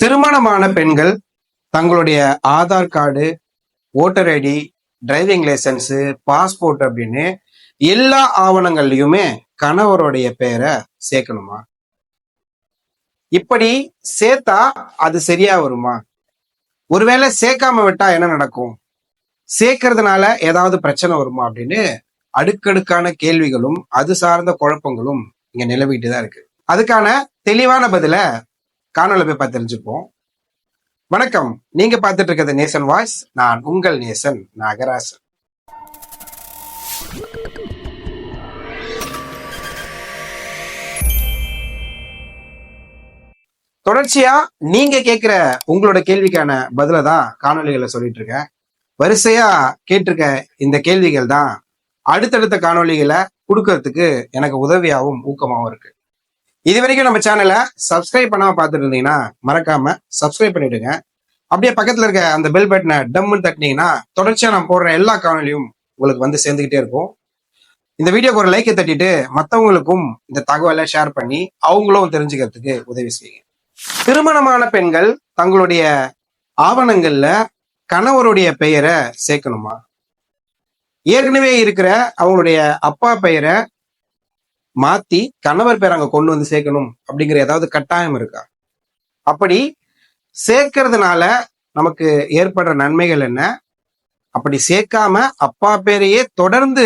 திருமணமான பெண்கள் தங்களுடைய Aadhaar card voter ID driving licence passport அப்படின்னு எல்லா ஆவணங்கள்லையுமே கணவருடைய பெயரை சேர்க்கணுமா? இப்படி சேர்த்தா அது சரியா வருமா? ஒருவேளை சேர்க்காம விட்டா என்ன நடக்கும்? சேர்க்கறதுனால ஏதாவது பிரச்சனை வருமா அப்படின்னு அடுக்கடுக்கான கேள்விகளும் அது சார்ந்த குழப்பங்களும் இங்க நிலவிட்டு தான் இருக்கு. அதுக்கான தெளிவான பதில காணொலி போய் பார்த்து தெரிஞ்சுப்போம். வணக்கம். நீங்க பார்த்துட்டு இருக்கிறது நேசன் வாய்ஸ். நான் உங்கள் நேசன் நாகராசன். தொடர்ச்சியா நீங்க கேட்கிற உங்களோட கேள்விக்கான பதில தான் காணொலிகளை சொல்லிட்டு இருக்கேன். வரிசையா கேட்டிருக்க இந்த கேள்விகள் தான் அடுத்தடுத்த காணொளிகளை கொடுக்கறதுக்கு எனக்கு உதவியாகவும் ஊக்கமாகவும் இருக்கு. இது வரைக்கும் நம்ம சேனலை சப்ஸ்கிரைப் பண்ணாம பார்த்துட்டு இருந்தீங்கன்னா மறக்காம சப்ஸ்கிரைப் பண்ணிடுங்க. அப்படியே பக்கத்துல இருக்க அந்த பெல் பட்டனை டம்முன்னு தட்டினீங்கன்னா தொடர்ச்சியா நான் போடுற எல்லா காணொலியும் உங்களுக்கு வந்து சேர்ந்துக்கிட்டே இருக்கும். இந்த வீடியோக்கு ஒரு லைக்கை தட்டிட்டு மற்றவங்களுக்கும் இந்த தகவலை ஷேர் பண்ணி அவங்களும் தெரிஞ்சுக்கிறதுக்கு உதவி செய்யுங்க. திருமணமான பெண்கள் தங்களுடைய ஆவணங்கள்ல கணவருடைய பெயரை சேர்க்கணுமா? ஏற்கனவே இருக்கிற அவங்களுடைய அப்பா பெயரை மாத்தி கணவர் பேர் அங்க கொண்டு வந்து சேர்க்கணும் அப்படிங்கிற ஏதாவது கட்டாயம் இருக்கா? அப்படி சேர்க்கறதுனால நமக்கு ஏற்படுற நன்மைகள் என்ன? அப்படி சேர்க்காம அப்பா பேரையே தொடர்ந்து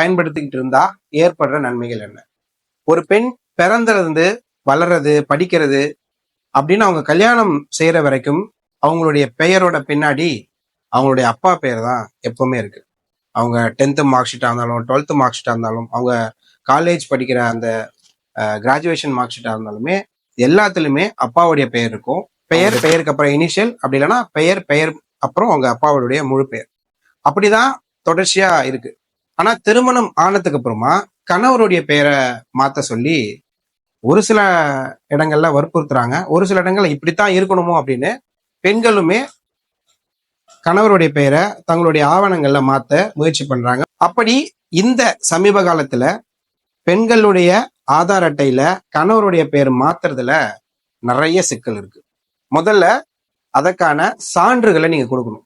பயன்படுத்திக்கிட்டு இருந்தா ஏற்படுற நன்மைகள் என்ன? ஒரு பெண் பிறந்திருந்து வளர்றது படிக்கிறது அப்படின்னு அவங்க கல்யாணம் செய்யற வரைக்கும் அவங்களுடைய பெயரோட பின்னாடி அவங்களுடைய அப்பா பெயர் தான் எப்பவுமே இருக்கு. அவங்க டென்த்து மார்க் ஷீட்டாக இருந்தாலும் டுவெல்த்து மார்க் ஷீட்டாக இருந்தாலும் அவங்க காலேஜ் படிக்கிற அந்த கிராஜுவேஷன் மார்க் ஷீட்டாக இருந்தாலுமே எல்லாத்துலயுமே அப்பாவுடைய பெயர் இருக்கும். பெயர் பெயருக்கு அப்புறம் இனிஷியல் அப்படி இல்லைன்னா பெயர் பெயர் அப்புறம் அவங்க அப்பாவுடைய முழு பெயர். அப்படிதான் தொடர்ச்சியா இருக்கு. ஆனா திருமணம் ஆனதுக்கு அப்புறமா கணவருடைய பெயரை மாத்த சொல்லி ஒரு சில இடங்கள்ல வற்புறுத்துறாங்க. ஒரு சில இடங்கள்ல இப்படித்தான் இருக்கணுமோ அப்படின்னு பெண்களுமே கணவருடைய பெயரை தங்களுடைய ஆவணங்கள்ல மாத்த முயற்சி பண்றாங்க. அப்படி இந்த சமீப காலத்துல பெண்களுடைய ஆதார் அட்டையில கணவருடைய பேர் மாத்துறதுல நிறைய சிக்கல் இருக்கு. முதல்ல அதற்கான சான்றுகளை நீங்க கொடுக்கணும்.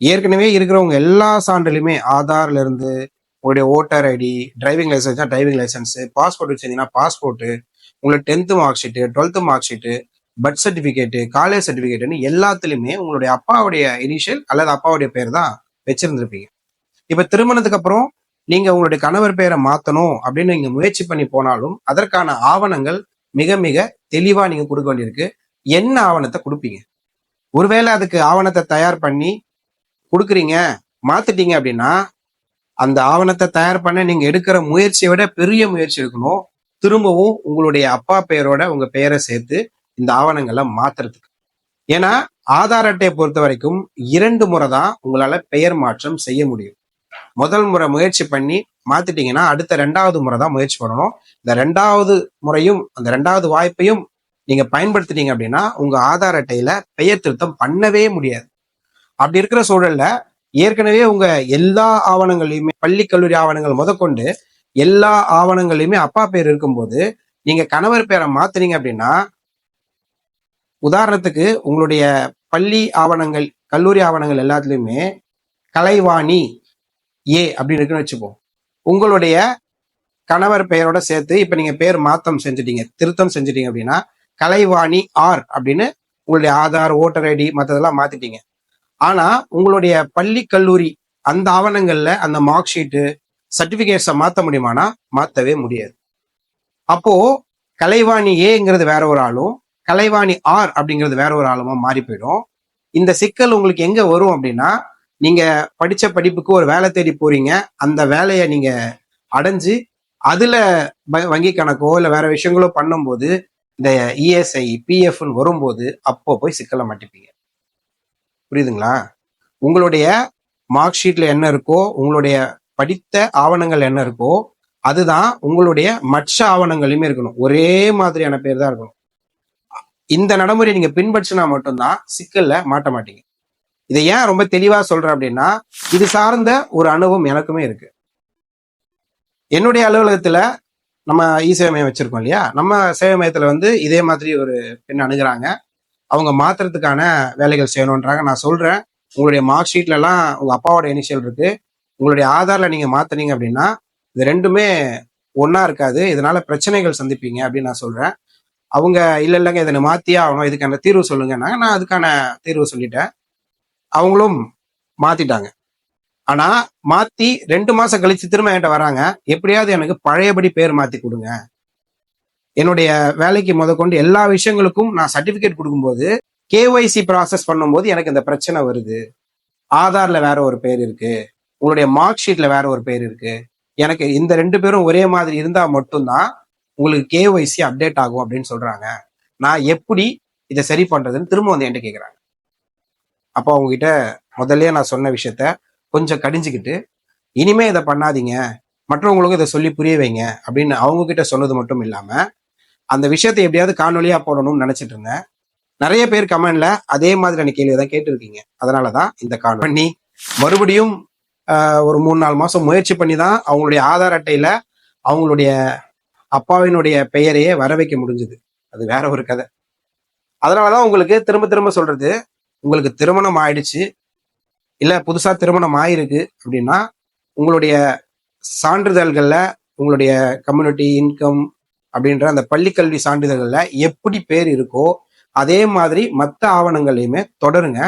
ஏற்கனவே இருக்கிறவங்க எல்லா சான்றுலையுமே ஆதார்ல இருந்து உங்களுடைய voter ID driving licence driving licence passport வச்சிருந்தீங்கன்னா பாஸ்போர்ட்டு உங்களுக்கு tenth mark sheet twelfth mark sheet birth certificate college சர்டிஃபிகேட்டுன்னு எல்லாத்துலேயுமே உங்களுடைய அப்பாவுடைய இனிஷியல் அல்லது அப்பாவுடைய பேர் தான் வச்சிருந்திருப்பீங்க. இப்போ திருமணத்துக்கு அப்புறம் நீங்க உங்களுடைய கணவர் பெயரை மாத்தணும் அப்படின்னு நீங்க முயற்சி பண்ணி போனாலும் அதற்கான ஆவணங்கள் மிக மிக தெளிவா நீங்க கொடுக்க வேண்டியிருக்கு. என்ன ஆவணத்தை கொடுப்பீங்க? ஒருவேளை அதுக்கு ஆவணத்தை தயார் பண்ணி கொடுக்குறீங்க மாத்திட்டீங்க அப்படின்னா அந்த ஆவணத்தை தயார் பண்ண நீங்க எடுக்கிற முயற்சியை விட பெரிய முயற்சி இருக்கணும் திரும்பவும் உங்களுடைய அப்பா பெயரோட உங்க பெயரை சேர்த்து இந்த ஆவணங்களை மாத்துறதுக்கு. ஏன்னா ஆதார் அட்டையை பொறுத்த வரைக்கும் இரண்டு முறை தான் உங்களால பெயர் மாற்றம் செய்ய முடியும். முதல் முறை முயற்சி பண்ணி மாத்திட்டீங்கன்னா அடுத்த ரெண்டாவது முறை தான் முயற்சி பண்ணணும். இந்த ரெண்டாவது முறையும் அந்த ரெண்டாவது வாய்ப்பையும் நீங்க பயன்படுத்திட்டீங்க அப்படின்னா உங்க ஆதார் அட்டையில பெயர் திருத்தம் பண்ணவே முடியாது. அப்படி இருக்கிற சூழல்ல ஏற்கனவே உங்க எல்லா ஆவணங்களையுமே பள்ளி கல்லூரி ஆவணங்கள் முதற்கொண்டு எல்லா ஆவணங்களையுமே அப்பா பேர் இருக்கும்போது நீங்க கணவர் பேரை மாத்துனீங்க அப்படின்னா உதாரணத்துக்கு உங்களுடைய பள்ளி ஆவணங்கள் கல்லூரி ஆவணங்கள் எல்லாத்துலயுமே கலைவாணி ஏ அப்படின்னு இருக்குன்னு வச்சுப்போம். உங்களுடைய கணவர் பெயரோட சேர்த்து இப்ப நீங்க பேர் மாத்தம் செஞ்சுட்டீங்க திருத்தம் செஞ்சுட்டீங்க அப்படின்னா கலைவாணி ஆர் அப்படின்னு உங்களுடைய ஆதார் ஓட்டர் ஐடி மற்றதெல்லாம் மாத்திட்டீங்க. ஆனா உங்களுடைய பள்ளி கல்லூரி அந்த ஆவணங்கள்ல அந்த மார்க் ஷீட்டு சர்டிபிகேட்ஸை மாத்த முடியுமானா மாத்தவே முடியாது. அப்போ கலைவாணி ஏங்கிறது வேற ஒரு ஆளும் கலைவாணி ஆர் அப்படிங்கிறது வேற ஒரு ஆளுமா மாறி போயிடும். இந்த சிக்கல் உங்களுக்கு எங்க வரும் அப்படின்னா நீங்க படிச்ச படிப்புக்கு ஒரு வேலை தேடி போறீங்க. அந்த வேலையை நீங்க அடைஞ்சு அதுல வ- வங்கி கணக்கோ இல்ல வேற விஷயங்களோ பண்ணும்போது இந்த இஎஸ்ஐ பிஎஃப்னு வரும்போது அப்போ போய் சிக்கலை மாட்டிப்பீங்க. புரியுதுங்களா? உங்களுடைய மார்க் ஷீட்ல என்ன இருக்கோ உங்களுடைய படித்த ஆவணங்கள் என்ன இருக்கோ அதுதான் உங்களுடைய மற்ற ஆவணங்களையுமே இருக்கணும். ஒரே மாதிரியான பேர் தான் இருக்கணும். இந்த நடைமுறையை நீங்க பின்பற்றினா மட்டும்தான் சிக்கல்ல மாட்ட மாட்டீங்க. இதை ஏன் ரொம்ப தெளிவா சொல்றேன் அப்படின்னா இது சார்ந்த ஒரு அனுபவம் எனக்குமே இருக்கு. என்னுடைய அலுவலகத்துல நம்ம இ சேவை மையம் வச்சிருக்கோம் இல்லையா? நம்ம சேவை மையத்துல வந்து இதே மாதிரி ஒரு பெண் அணுகிறாங்க. அவங்க மாத்துறதுக்கான வேலைகள் செய்யணுன்றாங்க. நான் சொல்றேன் உங்களுடைய மார்க் ஷீட்ல எல்லாம் உங்க அப்பாவோட இனிஷியல் இருக்கு. உங்களுடைய ஆதார்ல நீங்க மாத்துனீங்க அப்படின்னா இது ரெண்டுமே ஒன்றா இருக்காது. இதனால பிரச்சனைகள் சந்திப்பீங்க அப்படின்னு நான் சொல்றேன். அவங்க இல்ல இல்லைங்க இதை மாத்தியே ஆகணும். இதுக்கான தீர்வு சொல்லுங்கன்னாங்க. நான் அதுக்கான தீர்வு சொல்லிட்டேன். அவங்களும் மாத்திட்டாங்க. ஆனா மாத்தி ரெண்டு மாசம் கழிச்சு திரும்ப என்கிட்ட வராங்க. எப்படியாவது எனக்கு பழையபடி பேர் மாத்தி கொடுங்க. என்னுடைய வேலைக்கு முதற்கொண்டு எல்லா விஷயங்களுக்கும் நான் சர்டிபிகேட் கொடுக்கும்போது கேஒய்சி ப்ராசஸ் பண்ணும்போது எனக்கு இந்த பிரச்சனை வருது. ஆதார்ல வேற ஒரு பேர் இருக்கு. உங்களுடைய மார்க் ஷீட்ல வேற ஒரு பேர் இருக்கு. எனக்கு இந்த ரெண்டு பேரும் ஒரே மாதிரி இருந்தா மட்டும்தான் உங்களுக்கு கேஒய்சி அப்டேட் ஆகும் அப்படின்னு சொல்றாங்க. நான் எப்படி இதை சரி பண்றதுன்னு திரும்ப வந்து என்கிட்ட கேட்குறாங்க அப்போ அவங்ககிட்ட முதல்ல நான் சொன்ன விஷயத்த கொஞ்சம் கடிஞ்சுக்கிட்டு இனிமே இதை பண்ணாதீங்க. மற்றவங்களுக்கும் இதை சொல்லி புரிய வைங்க அப்படின்னு அவங்க கிட்ட சொன்னது மட்டும் இல்லாமல் அந்த விஷயத்தை எப்படியாவது காணொலியாக போடணும்னு நினச்சிட்டு இருந்தேன். நிறைய பேர் கமெண்ட்ல அதே மாதிரியான கேள்வி தான் கேட்டிருக்கீங்க. அதனாலதான் இந்த காணொலி பண்ணி மறுபடியும் ஒரு மூணு நாலு மாதம் முயற்சி பண்ணி தான் அவங்களுடைய ஆதார் அட்டையில் அவங்களுடைய அப்பாவினுடைய பெயரையே வர வைக்க முடிஞ்சுது. அது வேற ஒரு கதை. அதனாலதான் உங்களுக்கு திரும்ப திரும்ப சொல்றது உங்களுக்கு திருமணம் ஆயிடுச்சு இல்லை புதுசாக திருமணம் ஆயிருக்கு அப்படின்னா உங்களுடைய சான்றிதழ்களில் உங்களுடைய கம்யூனிட்டி இன்கம் அப்படின்ற அந்த பள்ளிக்கல்வி சான்றிதழ்களில் எப்படி பேர் இருக்கோ அதே மாதிரி மற்ற ஆவணங்களையுமே தொடருங்க.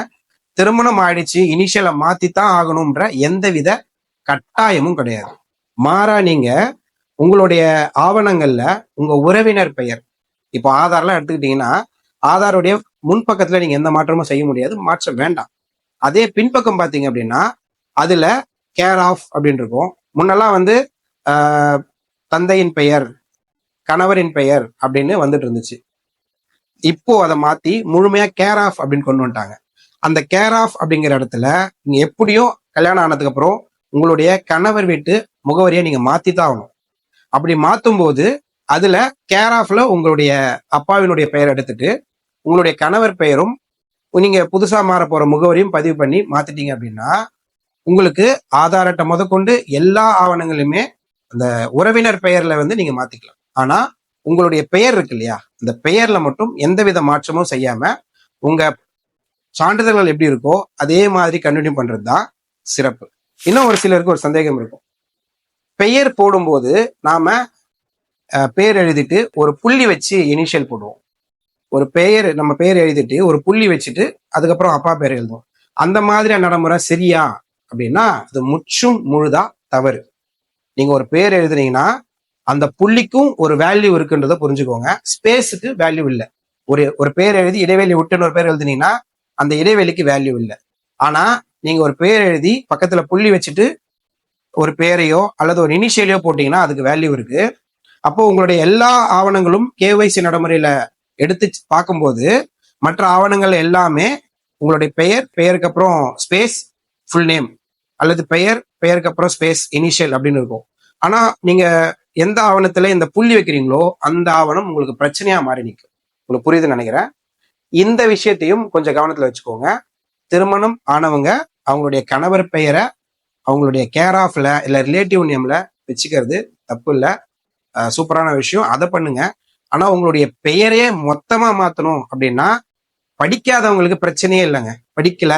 திருமணம் ஆயிடுச்சு இனிஷியலை மாத்தித்தான் ஆகணும்ன்ற எந்தவித கட்டாயமும் கிடையாது. மாறா நீங்கள் உங்களுடைய ஆவணங்களில் உங்கள் உறவினர் பெயர் இப்போ ஆதார்லாம் எடுத்துக்கிட்டீங்கன்னா ஆதாருடைய முன்பக்கத்துல நீங்க எந்த மாற்றமும் செய்ய முடியாது மாற்றம் வேண்டாம். அதே பின்பக்கம் பாத்தீங்க அப்படின்னா அதுல கேர் ஆஃப் அப்படின்னு இருக்கும். முன்னெல்லாம் வந்து தந்தையின் பெயர் கணவரின் பெயர் அப்படின்னு வந்துட்டு இருந்துச்சு. இப்போ அதை மாத்தி முழுமையா கேர் ஆஃப் அப்படின்னு கொண்டு வந்துட்டாங்க. அந்த கேர் ஆஃப் அப்படிங்கிற இடத்துல நீங்க எப்படியும் கல்யாணம் ஆனதுக்கு அப்புறம் உங்களுடைய கணவர் வீட்டு முகவரியை நீங்க மாத்தி தான் ஆகணும். அப்படி மாத்தும் போது அதுல கேர் ஆஃப்ல உங்களுடைய அப்பாவினுடைய பெயர் எடுத்துட்டு உங்களுடைய கணவர் பெயரும் நீங்க புதுசா மாற போற முகவரியும் பதிவு பண்ணி மாத்திட்டீங்க அப்படின்னா உங்களுக்கு ஆதார் அட்டை முதற்கொண்டு எல்லா ஆவணங்களுமே அந்த உறவினர் பெயர்ல வந்து நீங்க மாத்திக்கலாம். ஆனா உங்களுடைய பெயர் இருக்கு இல்லையா? அந்த பெயர்ல மட்டும் எந்தவித மாற்றமும் செய்யாம உங்க சான்றிதழ்கள் எப்படி இருக்கோ அதே மாதிரி கண்டினியூ பண்றது தான் சிறப்பு. இன்னும் ஒரு சிலருக்கு ஒரு சந்தேகம் இருக்கும். பெயர் போடும்போது நாம பெயர் பேர் எழுதிட்டு ஒரு புள்ளி வச்சு இனிஷியல் போடுவோம். ஒரு பெயர் நம்ம பெயர் எழுதிட்டு ஒரு புள்ளி வச்சுட்டு அதுக்கப்புறம் அப்பா பேர் எழுதுவோம். அந்த மாதிரியான நடைமுறை சரியா? அப்படின்னா அது முற்றும் முழுதா தவறு. நீங்க ஒரு பேர் எழுதுனீங்கன்னா அந்த புள்ளிக்கும் ஒரு வேல்யூ இருக்குன்றத புரிஞ்சுக்கோங்க. ஸ்பேஸுக்கு வேல்யூ இல்லை. ஒரு ஒரு பேர் எழுதி இடைவெளி விட்டுன்னு ஒரு பேர் எழுதுனீங்கன்னா அந்த இடைவெளிக்கு வேல்யூ இல்லை. ஆனா நீங்க ஒரு பேர் எழுதி பக்கத்துல புள்ளி வச்சுட்டு ஒரு பேரையோ அல்லது ஒரு இனிஷியலையோ போட்டீங்கன்னா அதுக்கு வேல்யூ இருக்கு. அப்போ உங்களுடைய எல்லா ஆவணங்களும் கேஒய்சி நடைமுறையில எடுத்து பார்க்கும்போது மற்ற ஆவணங்கள் எல்லாமே உங்களுடைய பெயர் பெயருக்கு அப்புறம் ஸ்பேஸ் ஃபுல் நேம் அல்லது பெயர் பெயருக்கு அப்புறம் ஸ்பேஸ் இனிஷியல் அப்படின்னு இருக்கும். ஆனா நீங்க எந்த ஆவணத்துல இந்த புள்ளி வைக்கிறீங்களோ அந்த ஆவணம் உங்களுக்கு பிரச்சனையா மாறி நிற்கும் உங்களுக்கு புரியுதுன்னு நினைக்கிறேன். இந்த விஷயத்தையும் கொஞ்சம் கவனத்துல வச்சுக்கோங்க. திருமணம் ஆனவங்க அவங்களுடைய கணவர் பெயரை அவங்களுடைய கேர் ஆஃப்ல இல்ல ரிலேட்டிவ் நேம்ல வச்சுக்கிறது தப்பு இல்லை. சூப்பரான விஷயம். அதை பண்ணுங்க. ஆனா உங்களுடைய பெயரே மொத்தமா மாத்தணும் அப்படின்னா படிக்காதவங்களுக்கு பிரச்சனையே இல்லைங்க. படிக்கல.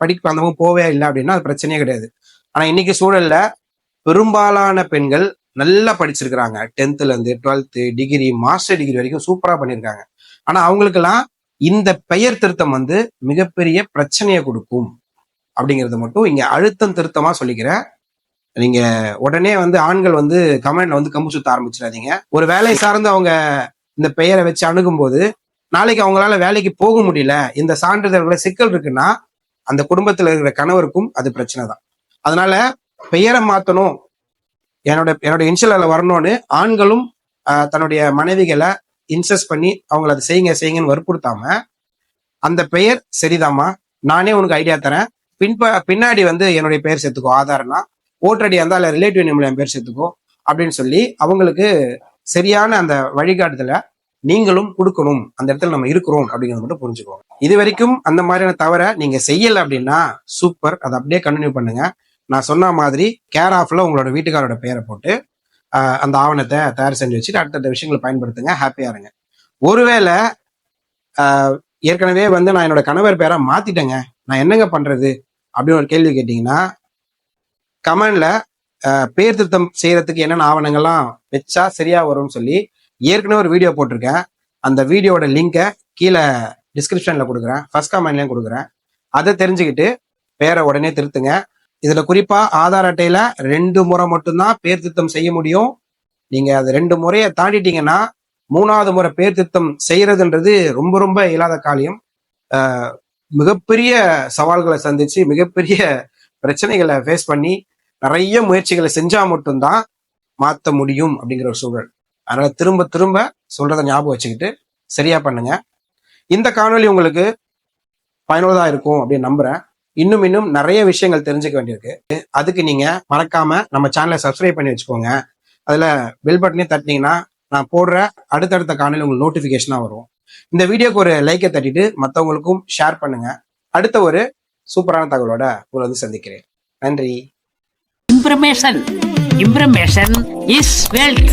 படிக்க வந்தவங்க அந்தவங்க போவே இல்லை அப்படின்னா அது பிரச்சனையே கிடையாது. ஆனா இன்னைக்கு சூழல்ல பெரும்பாலான பெண்கள் நல்லா படிச்சிருக்கிறாங்க. டென்த்ல இருந்து டுவெல்த்து டிகிரி மாஸ்டர் டிகிரி வரைக்கும் சூப்பரா பண்ணியிருக்காங்க ஆனா அவங்களுக்கெல்லாம் இந்த பெயர் திருத்தம் வந்து மிகப்பெரிய பிரச்சனையை கொடுக்கும். அப்படிங்கறத மட்டும் இங்க அழுத்தம் திருத்தமா சொல்லிக்கிறேன். நீங்க உடனே வந்து ஆண்கள் வந்து கமெண்ட்ல வந்து கம்பு சுத்த ஆரம்பிச்சிடாதீங்க. ஒரு வேலை சார்ந்து அவங்க இந்த பெயரை வச்சு அணுகும் போது நாளைக்கு அவங்களால வேலைக்கு போக முடியல இந்த சான்றிதழ்களை சிக்கல் இருக்குன்னா அந்த குடும்பத்தில் இருக்கிற கணவருக்கும் அது பிரச்சனை தான். அதனால பெயரை மாத்தணும். என்னோட என்னோட இன்சலில் வரணும்னு ஆண்களும் தன்னுடைய மனைவிகளை இன்சஸ்ட் பண்ணி அவங்கள அதை செய்யுங்க செய்யுங்கன்னு வற்புறுத்தாம அந்த பெயர் சரிதாம்மா? நானே உனக்கு ஐடியா தரேன். பின்ப பின்னாடி வந்து என்னுடைய பெயர் சேர்த்துக்கோ ஆதாரம்னா ஓட்டரடியாக இருந்தால் அதில் ரிலேட்டிவ் நேம்ல என் பேர் சேர்த்துக்கோ அப்படின்னு சொல்லி அவங்களுக்கு சரியான அந்த வழிகாட்டுதலை நீங்களும் கொடுக்கணும். அந்த இடத்துல நம்ம இருக்கிறோம் அப்படிங்கறத மட்டும் புரிஞ்சுக்கோங்க. இது வரைக்கும் அந்த மாதிரியான தவிர நீங்க செய்யலை அப்படின்னா சூப்பர் அதை அப்படியே கண்டினியூ பண்ணுங்க. நான் சொன்ன மாதிரி கேர் ஆஃப்ல உங்களோட வீட்டுக்காரோட பெயரை போட்டு அந்த ஆவணத்தை தயார் செஞ்சு வச்சுட்டு அடுத்தடுத்த விஷயங்களை பயன்படுத்துங்க. ஹாப்பியா இருங்க. ஒருவேளை ஏற்கனவே வந்து நான் என்னோட கணவர் பேரை மாத்திட்டேங்க. நான் என்னங்க பண்றது? அப்படின்னு ஒரு கேள்வி கேட்டீங்கன்னா கமெண்ட்ல பேர் திருத்தம் செய்யறதுக்கு என்னென்ன ஆவணங்கள்லாம் வச்சா சரியா வரும்னு சொல்லி ஏற்கனவே ஒரு வீடியோ போட்டிருக்கேன். அந்த வீடியோட லிங்கை கீழே டிஸ்கிரிப்ஷன்ல கொடுக்குறேன். ஃபர்ஸ்ட் கமெண்ட்லயும் கொடுக்குறேன். அதை தெரிஞ்சுக்கிட்டு பேரை உடனே திருத்துங்க. இதுல குறிப்பா ஆதார் அட்டையில ரெண்டு முறை மட்டும்தான் பேர் திருத்தம் செய்ய முடியும். நீங்க அது ரெண்டு முறையை தாண்டிட்டீங்கன்னா மூணாவது முறை பேர் திருத்தம் செய்யறதுன்றது ரொம்ப ரொம்ப இயலாத காரியம். மிகப்பெரிய சவால்களை சந்திச்சு மிகப்பெரிய பிரச்சனைகளை ஃபேஸ் பண்ணி நிறைய முயற்சிகளை செஞ்சா மட்டும்தான் மாத்த முடியும் அப்படிங்கிற ஒரு சூழல். அதனால திரும்ப திரும்ப சொல்றத ஞாபகம் வச்சுக்கிட்டு சரியா பண்ணுங்க. இந்த காணொலி உங்களுக்கு பயனுள்ளதா இருக்கும் அப்படின்னு நம்புறேன். இன்னும் இன்னும் நிறைய விஷயங்கள் தெரிஞ்சுக்க வேண்டியிருக்கு. அதுக்கு நீங்க மறக்காம நம்ம சேனலை சப்ஸ்கிரைப் பண்ணி வச்சுக்கோங்க. அதுல பெல் பட்டனையும் தட்டினீங்கன்னா நான் போடுற அடுத்தடுத்த காணொளி உங்களுக்கு நோட்டிபிகேஷனா வரும். இந்த வீடியோக்கு ஒரு லைக்கை தட்டிட்டு மற்றவங்களுக்கும் ஷேர் பண்ணுங்க. அடுத்த ஒரு சூப்பரான தகவலோட உங்களை வந்து சந்திக்கிறேன். நன்றி. Information information is wealth